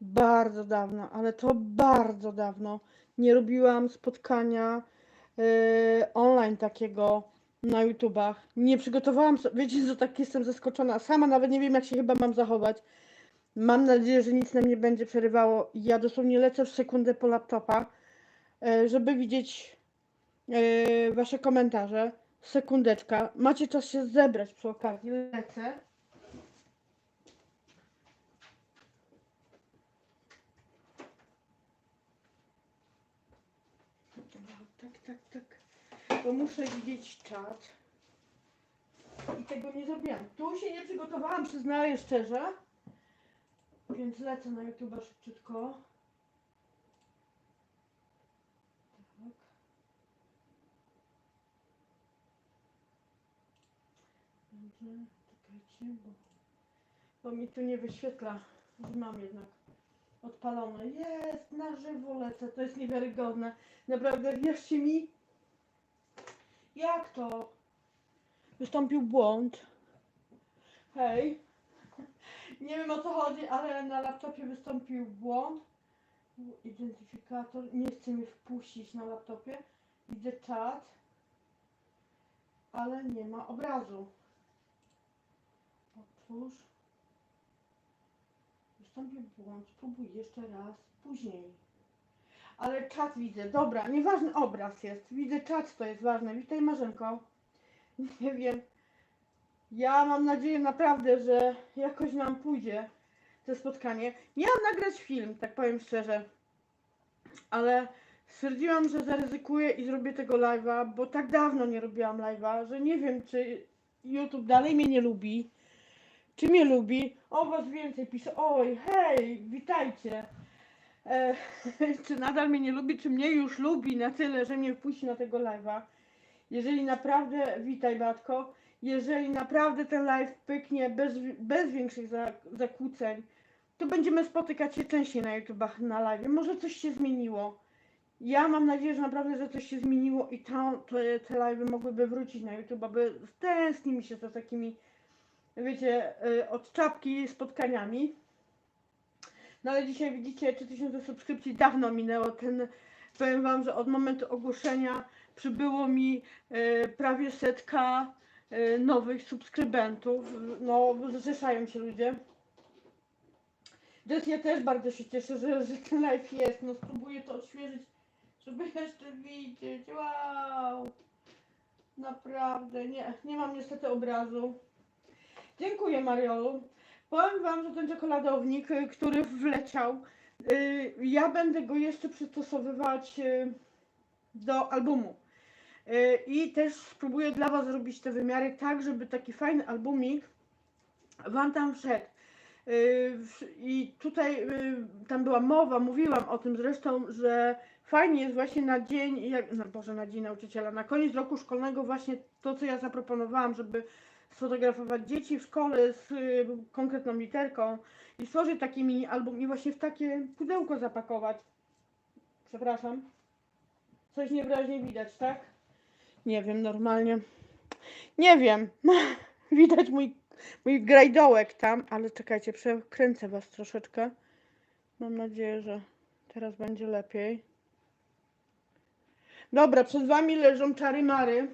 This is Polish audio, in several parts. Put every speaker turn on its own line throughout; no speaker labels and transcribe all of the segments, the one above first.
Bardzo dawno, ale to bardzo dawno nie robiłam spotkania e, online takiego na YouTubach. Nie przygotowałam sobie, wiecie, że tak jestem zaskoczona. Sama nawet nie wiem, jak się chyba mam zachować. Mam nadzieję, że nic nam nie będzie przerywało. Ja dosłownie lecę w sekundę po laptopa, e, żeby widzieć e, wasze komentarze. Sekundeczka. Macie czas się zebrać przy okazji. Lecę. Tak, tak. Bo muszę widzieć czat. I tego nie zrobiłam. Tu się nie przygotowałam, przyznaję szczerze. Więc lecę na YouTube szybciutko. Tak. Dobrze, czekajcie, bo, bo mi tu nie wyświetla, mam jednak odpalone. Jest, na żywo lecę, to jest niewiarygodne. Naprawdę, wierzcie mi, jak to? Wystąpił błąd. Hej. Nie wiem o co chodzi, ale na laptopie wystąpił błąd. Identyfikator. Nie chce mnie wpuścić na laptopie. Widzę czat. Ale nie ma obrazu. Otwórz. Wystąpił błąd. Spróbuj jeszcze raz. Później. Ale czat widzę. Dobra, nieważny obraz jest. Widzę czat, to jest ważne. Witaj Marzenko. Nie wiem. Ja mam nadzieję naprawdę, że jakoś nam pójdzie to spotkanie. Miałam nagrać film, tak powiem szczerze. Ale stwierdziłam, że zaryzykuję i zrobię tego live'a, bo tak dawno nie robiłam live'a, że nie wiem, czy YouTube dalej mnie nie lubi. Czy mnie lubi? O was więcej pisze. Oj, hej, witajcie. E, czy nadal mnie nie lubi, czy mnie już lubi na tyle, że mnie wpuści na tego live'a. Jeżeli naprawdę, witaj Batko, jeżeli naprawdę ten live pyknie bez, bez większych za, zakłóceń, to będziemy spotykać się częściej na YouTubach, na live. Może coś się zmieniło. Ja mam nadzieję, że naprawdę, że coś się zmieniło i to, to, te live mogłyby wrócić na YouTube, aby tęskni mi się za takimi, wiecie, y, od czapki spotkaniami. No ale dzisiaj widzicie, 3000 subskrypcji dawno minęło. Ten, powiem wam, że od momentu ogłoszenia przybyło mi e, prawie setka e, nowych subskrybentów. No, zrzeszają się ludzie. Więc ja też bardzo się cieszę, że, że ten live jest. No, spróbuję to odświeżyć, żeby jeszcze widzieć. Wow! Naprawdę, nie, nie mam niestety obrazu. Dziękuję Mariolu. Powiem Wam, że ten czekoladownik, y, który wleciał, y, ja będę go jeszcze przystosowywać y, do albumu. I też spróbuję dla Was zrobić te wymiary tak, żeby taki fajny albumik Wam tam wszedł. I tutaj tam była mowa, mówiłam o tym zresztą, że fajnie jest właśnie na dzień, jak, no Boże, na dzień nauczyciela, na koniec roku szkolnego właśnie to, co ja zaproponowałam, żeby sfotografować dzieci w szkole z y, konkretną literką i stworzyć taki mini album i właśnie w takie pudełko zapakować. Przepraszam. Coś niewyraźnie widać, tak? Nie wiem, normalnie. Nie wiem. Widać mój, mój grajdołek tam, ale czekajcie, przekręcę was troszeczkę. Mam nadzieję, że teraz będzie lepiej. Dobra, przed wami leżą czary mary.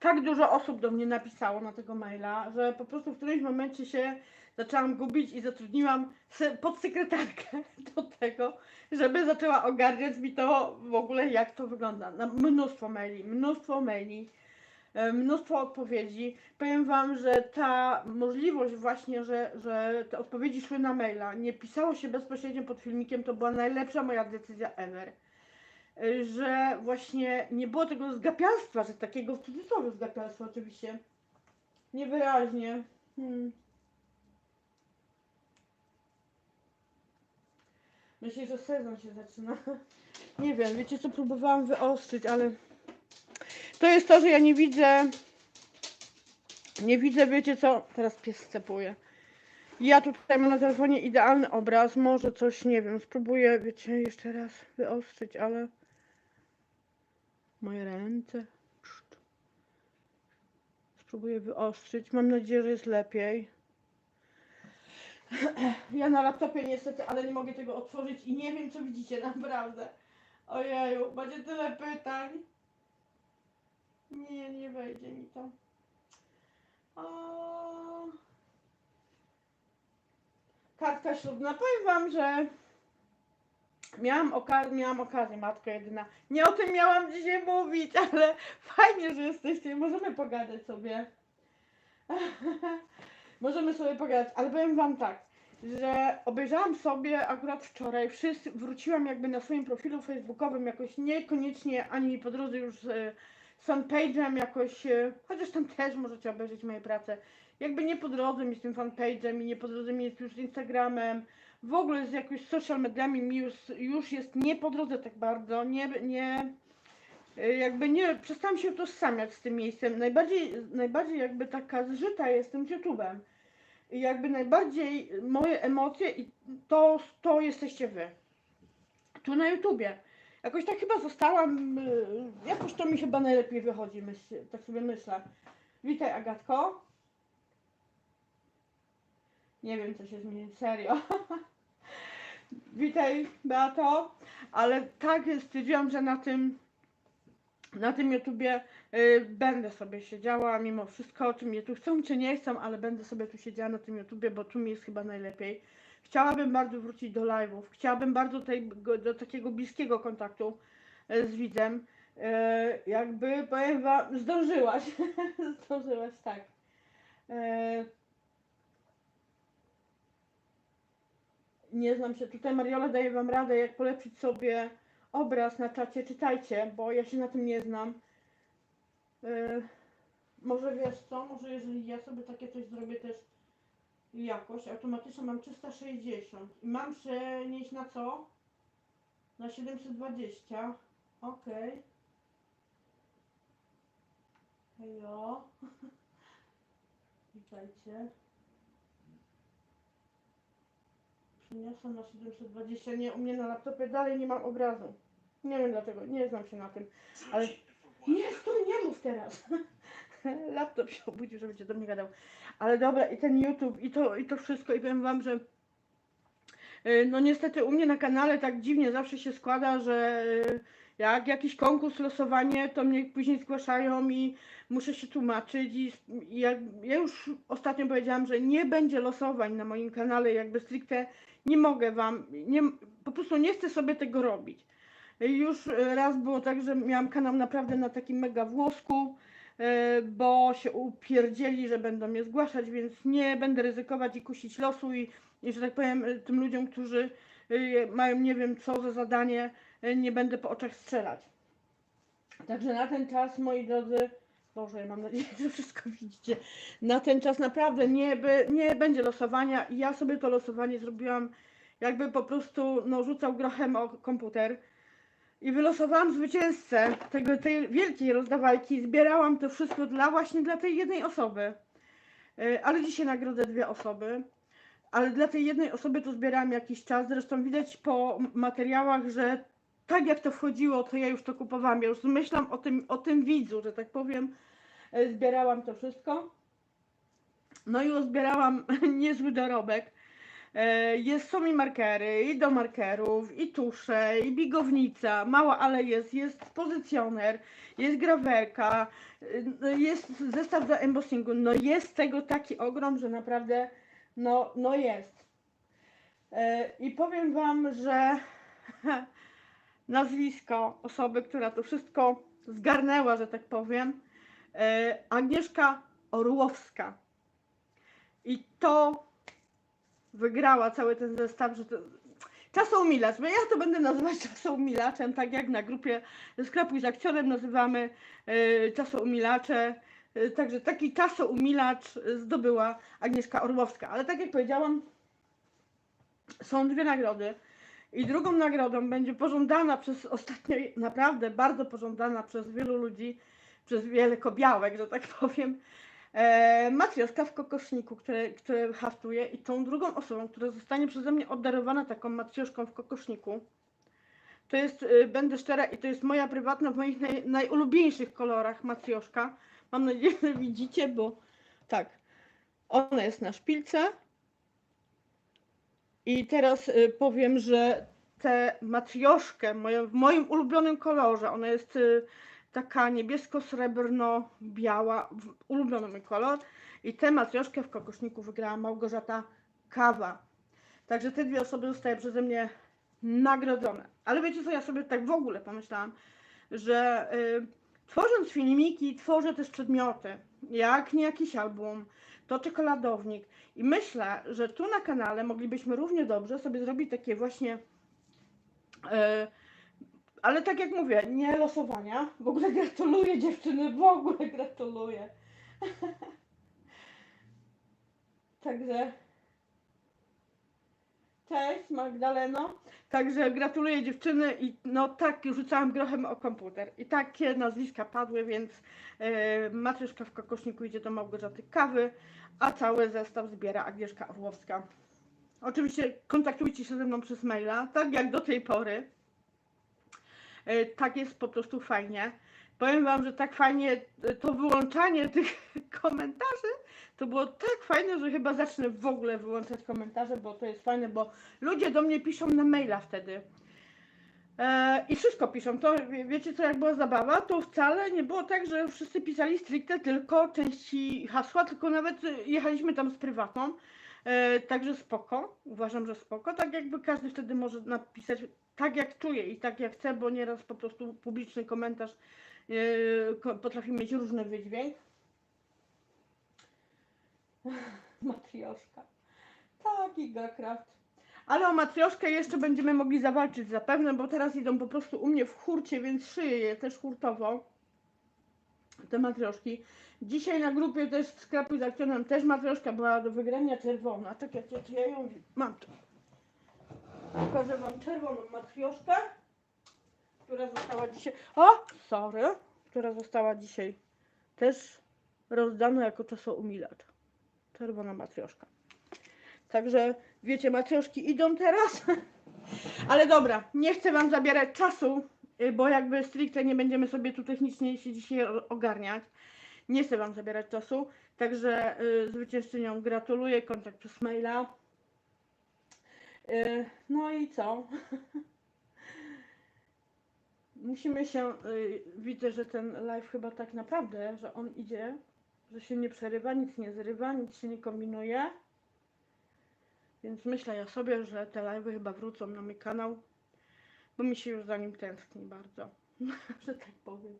Tak dużo osób do mnie napisało na tego maila, że po prostu w którymś momencie się zaczęłam gubić i zatrudniłam se- podsekretarkę do tego, żeby zaczęła ogarniać mi to w ogóle, jak to wygląda. Na mnóstwo maili, mnóstwo maili, e, mnóstwo odpowiedzi. Powiem Wam, że ta możliwość właśnie, że, że te odpowiedzi szły na maila, nie pisało się bezpośrednio pod filmikiem, to była najlepsza moja decyzja ever. Że właśnie nie było tego zgapialstwa, że takiego w cudzysłowie zgapialstwa oczywiście. Niewyraźnie. Hmm. Myślę, że sezon się zaczyna. Nie wiem, wiecie co, próbowałam wyostrzyć, ale to jest to, że ja nie widzę, nie widzę, wiecie co, teraz pies scepuje. Ja tutaj mam na telefonie idealny obraz, może coś, nie wiem, spróbuję, wiecie, jeszcze raz wyostrzyć, ale moje ręce, spróbuję wyostrzyć, mam nadzieję, że jest lepiej. Ja na laptopie niestety, ale nie mogę tego otworzyć i nie wiem, co widzicie, naprawdę. Ojeju, będzie tyle pytań. Nie, nie wejdzie mi to. O... Kartka ślubna. Powiem wam, że miałam, oka- miałam okazję, matko jedyna. Nie o tym miałam dzisiaj mówić, ale fajnie, że jesteście. Możemy pogadać sobie. Możemy sobie pogadać, ale powiem wam tak, że obejrzałam sobie akurat wczoraj, wszyscy, wróciłam jakby na swoim profilu facebookowym jakoś niekoniecznie ani po drodze już z, z fanpage'em jakoś, e, chociaż tam też możecie obejrzeć moje prace, jakby nie po drodze mi z tym fanpage'em i nie po drodze mi jest już z Instagramem, w ogóle z jakimiś social mediami mi już, już jest nie po drodze tak bardzo, nie, nie, e, jakby nie, przestałam się utożsamiać z tym miejscem, najbardziej, najbardziej jakby taka zżyta jestem z YouTube'em. I jakby najbardziej moje emocje i to, to jesteście wy. Tu na YouTubie. Jakoś tak chyba zostałam, y, jakoś to mi chyba najlepiej wychodzi, myśl, tak sobie myślę. Witaj Agatko. Nie wiem co się zmieni, serio. Witaj Beato. Ale tak stwierdziłam, że na tym na tym YouTubie y, będę sobie siedziała, mimo wszystko, czy mnie tu chcą, czy nie chcą, ale będę sobie tu siedziała na tym YouTubie, bo tu mi jest chyba najlepiej. Chciałabym bardzo wrócić do live'ów, chciałabym bardzo tej, do takiego bliskiego kontaktu y, z widzem. Y, jakby, powiem wam, zdążyłaś, zdążyłaś, tak. Y, nie znam się, tutaj Mariola daje wam radę, jak polepszyć sobie obraz na czacie, czytajcie, bo ja się na tym nie znam. Yy, może wiesz co, może jeżeli ja sobie takie coś zrobię też jakoś, automatycznie mam 360 i mam przenieść na co? Na 720. Okej. Hejo. Witajcie. Przeniosę na 720. Nie, u mnie na laptopie dalej nie mam obrazu. Nie wiem dlaczego, nie znam się na tym. Ale nie, stój, nie mów teraz. Laptop się obudził, że będzie do mnie gadał. Ale dobra, i ten YouTube, i to, i to wszystko, i powiem wam, że y, no niestety u mnie na kanale tak dziwnie zawsze się składa, że jak jakiś konkurs, losowanie, to mnie później zgłaszają i muszę się tłumaczyć i, i jak, ja już ostatnio powiedziałam, że nie będzie losowań na moim kanale, jakby stricte nie mogę wam, nie, po prostu nie chcę sobie tego robić. Już e, raz było tak, że miałam kanał naprawdę na takim mega włosku, e, bo się upierdzieli, że będą mnie zgłaszać, więc nie będę ryzykować i kusić losu i, i że tak powiem tym ludziom, którzy e, mają nie wiem co za zadanie, nie będę po oczach strzelać. Także na ten czas, moi drodzy, Boże, mam nadzieję, że wszystko widzicie. Na ten czas naprawdę nie, by, nie będzie losowania ja sobie to losowanie zrobiłam jakby po prostu no, rzucał grochem o komputer. I wylosowałam zwycięzcę tego, tej wielkiej rozdawalki. Zbierałam to wszystko dla właśnie dla tej jednej osoby. E, Ale dzisiaj nagrodzę dwie osoby. Ale dla tej jednej osoby to zbierałam jakiś czas. Zresztą widać po materiałach, że tak jak to wchodziło, to ja już to kupowałam. Ja już myślałam o tym, o tym widzu, że tak powiem. E, Zbierałam to wszystko. No i uzbierałam niezły dorobek. E, Jest, są i markery, i do markerów, i tusze, i bigownica, mała, ale jest, jest pozycjoner, jest grawerka, y, jest zestaw do embossingu, no jest tego taki ogrom, że naprawdę, no, no jest. E, I powiem Wam, że nazwisko osoby, która to wszystko zgarnęła, że tak powiem, e, Agnieszka Orłowska. I to wygrała cały ten zestaw, że to... Czasomilacz, bo ja to będę nazywać czasoumilaczem, tak jak na grupie sklepu z akcjonem nazywamy e, czasoumilacze. E, także taki czasoumilacz zdobyła Agnieszka Orłowska. Ale tak jak powiedziałam, są dwie nagrody. I drugą nagrodą będzie pożądana przez ostatnio, naprawdę bardzo pożądana przez wielu ludzi, przez wiele kobiałek, że tak powiem, e, w kokoszniku, które, które haftuje i tą drugą osobą, która zostanie przeze mnie obdarowana taką matrioszką w kokoszniku, to jest, e, będę szczera i to jest moja prywatna, w moich naj, najulubieńszych kolorach matrioszka. Mam nadzieję, że widzicie, bo tak, ona jest na szpilce, I teraz y, powiem, że tę matrioszkę moją, w moim ulubionym kolorze, ona jest y, taka niebiesko-srebrno-biała, ulubiony mój kolor. I tę matrioszkę w kokoszniku wygrała Małgorzata Kawa. Także te dwie osoby zostały przeze mnie nagrodzone. Ale wiecie co, ja sobie tak w ogóle pomyślałam, że y, tworząc filmiki, tworzę też przedmioty, jak nie jakiś album, to czekoladownik. I myślę, że tu na kanale moglibyśmy równie dobrze sobie zrobić takie właśnie, e, ale tak jak mówię, nie losowania. W ogóle gratuluję dziewczyny, w ogóle gratuluję. Także cześć Magdaleno. Także gratuluję dziewczyny i no tak rzucałam grochem o komputer. I takie nazwiska padły, więc e, matryszka w kokoszniku idzie do Małgorzaty Kawy, a cały zestaw zbiera Agnieszka Orłowska. Oczywiście kontaktujcie się ze mną przez maila, tak jak do tej pory. E, Tak jest po prostu fajnie. Powiem Wam, że tak fajnie e, to wyłączanie tych komentarzy to było tak fajne, że chyba zacznę w ogóle wyłączać komentarze, bo to jest fajne, bo ludzie do mnie piszą na maila wtedy. E, I wszystko piszą. To wie- wiecie co, jak była zabawa, to wcale nie było tak, że wszyscy pisali stricte tylko części hasła, tylko nawet jechaliśmy tam z prywatą. E, także spoko, uważam, że spoko. Tak jakby każdy wtedy może napisać tak jak czuje i tak jak chce, bo nieraz po prostu publiczny komentarz e, potrafi mieć różny wydźwięk. Matrioszka. Tak, Gigacraft. Ale o matrioszkę jeszcze będziemy mogli zawalczyć zapewne, bo teraz idą po prostu u mnie w hurcie, więc szyję je też hurtowo. Te matrioszki. Dzisiaj na grupie też z sklepu z akcjonem też matrioszka była do wygrania czerwona. Czekajcie, czy ja ją mam tu. Pokażę wam czerwoną matrioszkę, która została dzisiaj... O, sorry. Która została dzisiaj też rozdana jako czasoumilacz. Czerwona matrioszka. Także wiecie, matrioszki idą teraz. Ale dobra, nie chcę wam zabierać czasu, y, bo jakby stricte nie będziemy sobie tu technicznie się dzisiaj ogarniać. Nie chcę wam zabierać czasu. Także y, zwyciężczyniom gratuluję, kontakt przez maila. Y, no i co? Musimy się, widzę, że ten live chyba tak naprawdę, że on idzie, że się nie przerywa, nic nie zrywa, nic się nie kombinuje. Więc myślę ja sobie, że te live'y chyba wrócą na mój kanał, bo mi się już za nim tęskni bardzo, że tak powiem.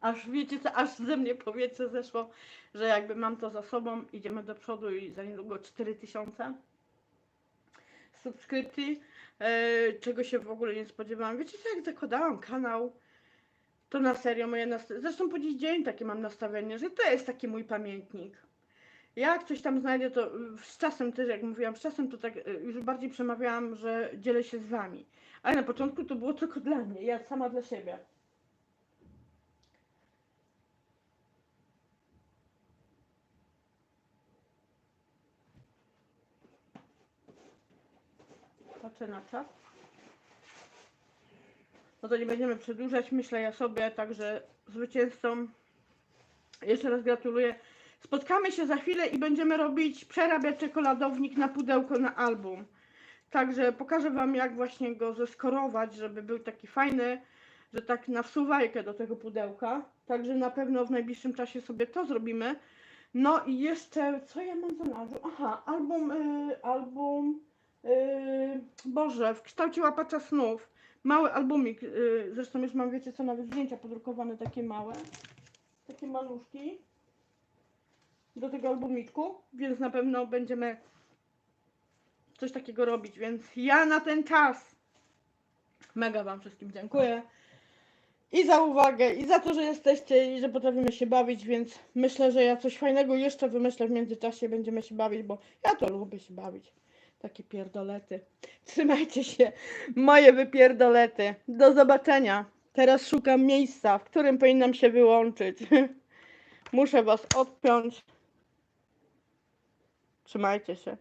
Aż wiecie co, aż ze mnie powietrze zeszło, że jakby mam to za sobą, idziemy do przodu i za niedługo 4000 subskrypcji, e, czego się w ogóle nie spodziewałam. Wiecie jak zakładałam kanał, to na serio moje nastawienie, zresztą po dziś dzień takie mam nastawienie, że to jest taki mój pamiętnik. Jak coś tam znajdę, to y, z czasem też, jak mówiłam, z czasem to tak y, już bardziej przemawiałam, że dzielę się z wami. Ale na początku to było tylko dla mnie, ja sama dla siebie. Patrzę na czas. No to nie będziemy przedłużać, myślę ja sobie, także zwycięzcom jeszcze raz gratuluję. Spotkamy się za chwilę i będziemy robić, przerabiać czekoladownik na pudełko na album. Także pokażę Wam, jak właśnie go zeskorować, żeby był taki fajny, że tak na wsuwajkę do tego pudełka. Także na pewno w najbliższym czasie sobie to zrobimy. No i jeszcze, co ja mam za nazwę? Aha, album, y, album, y, Boże, w kształcie łapacza snów. Mały albumik, y, zresztą już mam, wiecie co, nawet zdjęcia podrukowane takie małe. Takie maluszki do tego albumiczku, więc na pewno będziemy coś takiego robić, więc ja na ten czas mega Wam wszystkim dziękuję i za uwagę, i za to, że jesteście i że potrafimy się bawić, więc myślę, że ja coś fajnego jeszcze wymyślę w międzyczasie, będziemy się bawić, bo ja to lubię się bawić. Takie pierdolety. Trzymajcie się, moje wypierdolety. Do zobaczenia. Teraz szukam miejsca, w którym powinnam się wyłączyć. Muszę Was odpiąć. Trzymajcie się.